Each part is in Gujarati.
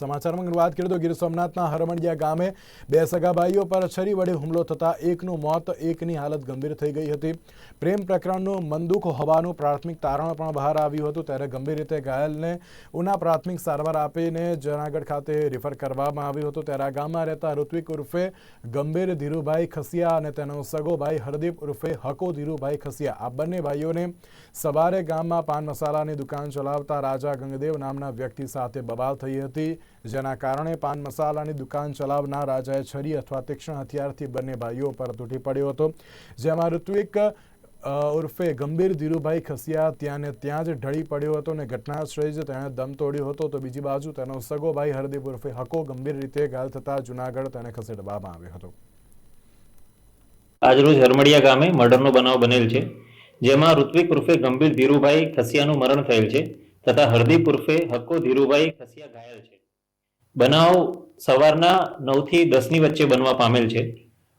સમાચારમાં વાત કરીએ તો ગીર સોમનાથના હરમણિયા ગામે બે સગાભાઈઓ પર છરી વડે હુમલો થતાં એકનું મોત, એકની હાલત ગંભીર થઈ ગઈ હતી. પ્રેમ પ્રકરણનું મંદુક હોવાનું પ્રાથમિક તારણ પણ બહાર આવ્યું હતું. ત્યારે ગંભીર રીતે ઘાયલને ઉના પ્રાથમિક સારવાર આપીને જૂનાગઢ ખાતે રિફર કરવામાં આવ્યું હતું. ત્યારે આ ગામમાં રહેતા ઋત્વિક ઉર્ફે ગંભીર ધીરુભાઈ ખસિયા અને તેનો સગો ભાઈ હરદીપ ઉર્ફે હકો ધીરુભાઈ ખસિયા. આ બંને ભાઈઓને સવારે ગામમાં પાન મસાલાની દુકાન ચલાવતા રાજા ગંગદેવ નામના વ્યક્તિ સાથે બબાલ થઈ હતી. જેના કારણે પાન મસાલાની દુકાન ચલાવનાર રાજાએ છરી અથવા તીક્ષ્ણ હથિયારથી બંને ભાઈઓ પર તૂટી પડ્યો હતો. જેમાં ઋત્વિક ઉર્ફે ગંભીર ધીરુભાઈ ખસિયા ત્યાં ને ત્યાં જ ઢળી પડ્યો હતો અને ઘટના સ્થળે જ તેણે દમ તોડ્યો હતો. તો બીજી બાજુ તેનો સગો ભાઈ હરદીપ ઉર્ફે હકો ગંભીર રીતે ઘાયલ થતા જુનાગઢ તેને ખસેડવામાં આવ્યો હતો. આજરોજ હરમડિયા ગામે મર્ડરનો બનાવ બનેલ છે, જેમાં ઋત્વિક ઉર્ફે ગંભીર ધીરુભાઈ ખસિયાનું મરણ થયેલ છે, તથા હરદીપ ઉર્ફે હક્કો ધીરુભાઈ ખસિયા ઘાયલ છે. બનાવ સવારના નવથી દસની વચ્ચે બનવા પામેલ છે.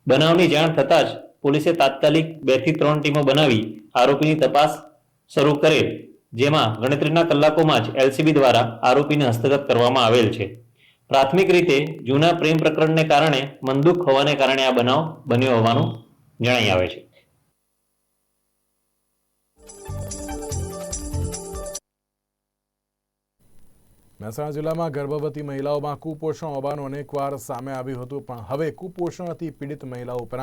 બનાવની જાણ થતાં જ પોલીસે તાત્કાલિક બેથી ત્રણ ટીમો બનાવી આરોપીની તપાસ શરૂ કરેલ, જેમાં ગણતરીના કલાકોમાં જ એલસીબી દ્વારા આરોપીને હસ્તગત કરવામાં આવેલ છે. પ્રાથમિક રીતે જૂના પ્રેમ પ્રકરણને કારણે મંદુક હોવાને કારણે આ બનાવ બન્યો હોવાનું જણાઈ આવે છે. મહેસાણા જિલ્લામાં ગર્ભવતી મહિલાઓમાં કુપોષણ હોવાનું અનેકવાર સામે આવ્યું હતું, પણ હવે કુપોષણથી પીડિત મહિલાઓ ઉપરાંત